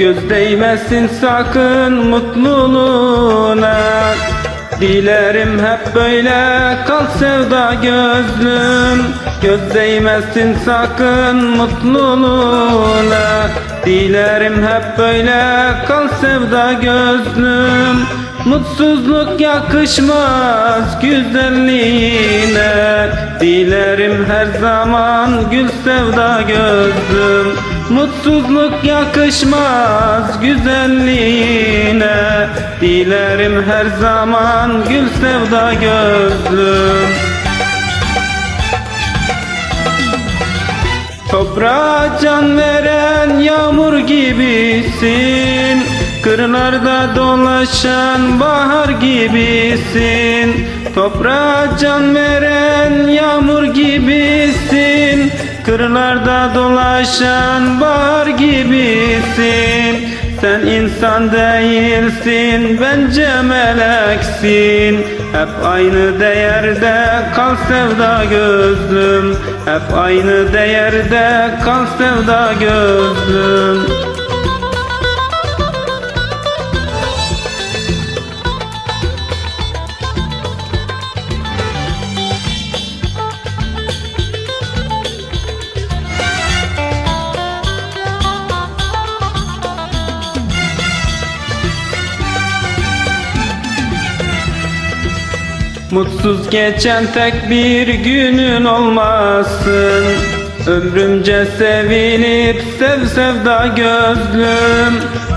Göz değmesin sakın mutluluğuna. Dilerim hep böyle kal sevda gözlüm. Göz değmesin sakın mutluluğuna. Dilerim hep böyle kal sevda gözlüm. Mutsuzluk yakışmaz güzelliğine. Dilerim her zaman gül sevda gözlüm Mutsuzluk yakışmaz güzelliğine. Dilerim her zaman gül sevda gözlüm Toprağa can veren yağmur gibisin. Kırlarda dolaşan bahar gibisin. Toprağa can veren yağmur gibisin Kırlarda dolaşan bahar gibisin. Sen insan değilsin bence meleksin Hep aynı değerde kal sevda gözlüm. Hep aynı değerde kal sevda gözlüm Mutsuz geçen tek bir günün olmasın. Ömrümce sevinip sev sevda gözlüm.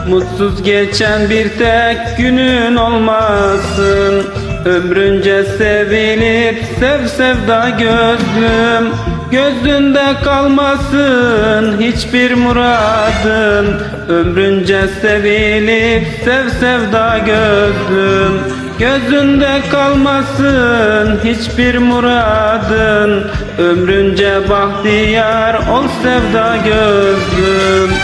Mutsuz geçen bir tek günün olmasın. Ömrünce sevinip sev sevda gözlüm. Gözünde kalmasın hiçbir muradın Ömrünce sevilip sev sevda gözlüm Gözünde kalmasın hiçbir muradın. Ömrünce bahtiyar ol sevda gözlüm.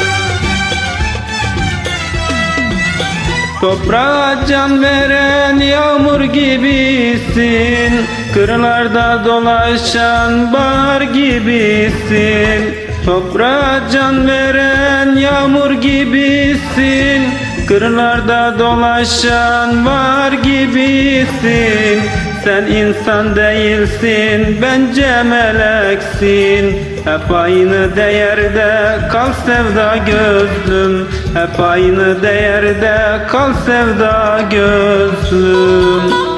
Toprağa can veren yağmur gibisin. Kırlarda dolaşan bahar gibisin. Toprağa can veren yağmur gibisin Kırlarda dolaşan var gibisin. Sen insan değilsin bence meleksin Hep aynı değerde kal sevda gözlüm. Hep aynı değerde kal sevda gözlüm